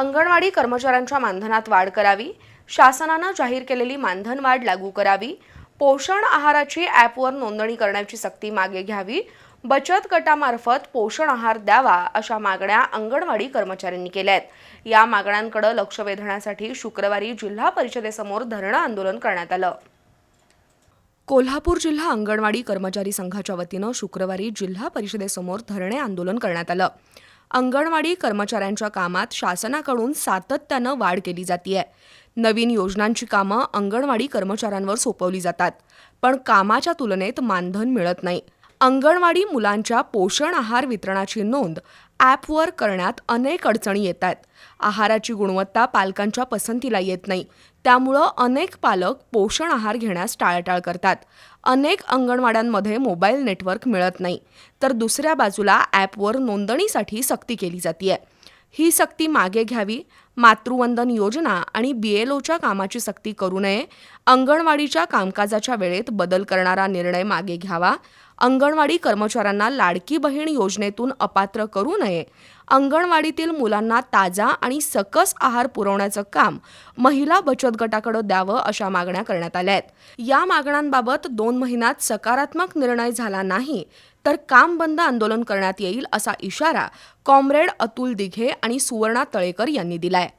अंगणवाडी कर्मचाऱ्यांच्या मानधनात वाढ करावी शासनानं जाहीर केलेली मानधन वाढ लागू करावी पोषण आहाराची ॲपवर नोंदणी करण्याची सक्ती मागे घ्यावी बचत गटामार्फत पोषण आहार द्यावा अशा मागण्या अंगणवाडी कर्मचाऱ्यांनी केल्या आहेत. या मागण्यांकडे लक्ष वेधण्यासाठी शुक्रवारी जिल्हा परिषदेसमोर धरणं आंदोलन करण्यात आलं. कोल्हापूर जिल्हा अंगणवाडी कर्मचारी संघाच्या वतीनं शुक्रवारी जिल्हा परिषदेसमोर धरणे आंदोलन करण्यात आलं. अंगणवाडी कर्मचाऱ्यांच्या कामात शासनाकडून सातत्यानं वाढ केली जातीये. नवीन योजनांची कामं अंगणवाडी कर्मचाऱ्यांवर सोपवली जातात पण कामाच्या तुलनेत मानधन मिळत नाही. अंगणवाडी मुलांच्या पोषण आहार वितरणाची नोंद ॲपवर करण्यात अनेक अडचणी येत आहेत. आहाराची गुणवत्ता पालकांच्या पसंतीला येत नाही. त्यामुळं अनेक पालक पोषण आहार घेण्यास टाळाटाळ करतात. अनेक अंगणवाड्यांमध्ये मोबाईल नेटवर्क मिळत नाही. तर दुसऱ्या बाजूला ॲपवर नोंदणीसाठी सक्ती केली जाते ही सक्ती मागे घ्यावी मातृवंदन योजना आणि बी एल ओच्या कामाची सक्ती करू नये. अंगणवाडीच्या कामकाजाच्या वेळेत बदल करणारा निर्णय मागे घ्यावा. अंगणवाडी कर्मचाऱ्यांना लाडकी बहीण योजनेतून अपात्र करू नये. अंगणवाडीतील मुलांना ताजा आणि सकस आहार पुरवण्याचं काम महिला बचत गटाकडे द्यावं अशा मागण्या करण्यात आल्या आहेत. या मागण्यांबाबत दोन महिन्यात सकारात्मक निर्णय झाला नाही तर काम बंद आंदोलन करण्यात येईल असा इशारा कॉम्रेड अतुल दिघे आणि सुवर्णा तळेकर यांनी दिलाय.